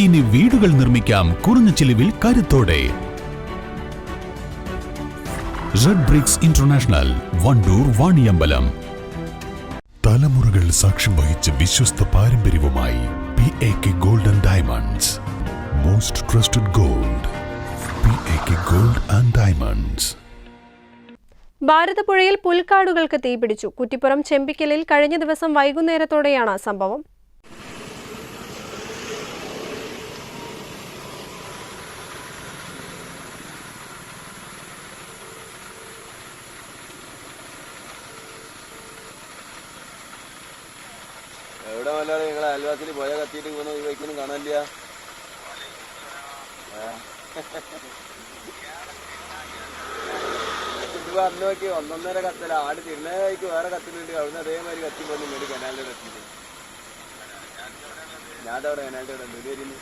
ഇനി വീടുകൾ നിർമ്മിക്കാം കുറഞ്ഞ ചിലവിൽ കരുത്തോടെ. Red bricks international Vandoor Vaniyambalam. തലമുറകൾ സാക്ഷ്യം വഹിച്ച വിശ്വസ്ത പാരമ്പര്യവുമായി P A K golden diamonds most trusted gold P A K gold and diamonds ഭാരതപ്പുഴയിൽ പുൽക്കാടുകൾക്ക് തീപിടിച്ചു. കുറ്റിപ്പുറം ചെമ്പിക്കലിൽ കഴിഞ്ഞ ദിവസം വൈകുന്നേരത്തോടെയാണ് സംഭവം. എവിടെ വല്ലാതെ നിങ്ങളെ അയൽവാസിൽ പോയ കത്തിയിട്ട് പോകുന്ന ഈ ബൈക്കൊന്നും കാണാനില്ല ഇത് പറഞ്ഞു നോക്കി ഒന്നൊന്നര കത്തല. ആട് തിരുനേക്ക് വേറെ കത്തിനുണ്ട് അവിടുന്ന് അതേമാതിരി കത്തി ഇങ്ങോട്ട് കനാലിന്റെ കത്തിയിട്ട് ഞാൻ അവിടെ കനാലിന്റെ അവിടെ ഉണ്ട്.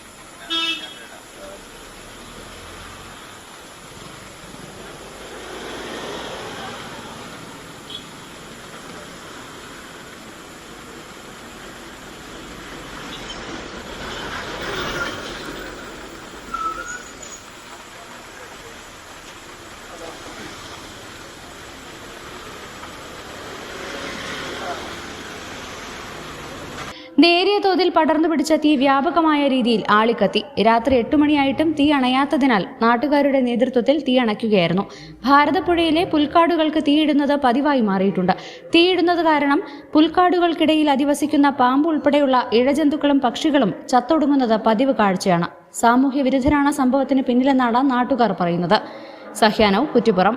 നേരിയ തോതിൽ പടർന്നു പിടിച്ച തീ വ്യാപകമായ രീതിയിൽ ആളിക്കത്തി. രാത്രി എട്ട് മണിയായിട്ടും തീ അണയാത്തതിനാൽ നാട്ടുകാരുടെ നേതൃത്വത്തിൽ തീ അണയ്ക്കുകയായിരുന്നു. ഭാരതപ്പുഴയിലെ പുൽക്കാടുകൾക്ക് തീയിടുന്നത് പതിവായി മാറിയിട്ടുണ്ട്. തീയിടുന്നത് കാരണം പുൽക്കാടുകൾക്കിടയിൽ അധിവസിക്കുന്ന പാമ്പ് ഉൾപ്പെടെയുള്ള ഇഴജന്തുക്കളും പക്ഷികളും ചത്തൊടുങ്ങുന്നത് പതിവ് കാഴ്ചയാണ്. സാമൂഹ്യ വിരുദ്ധരാണ് സംഭവത്തിന് പിന്നിലെന്നാണ് നാട്ടുകാർ പറയുന്നത്. സഹ്യാനവ് കുറ്റിപ്പുറം.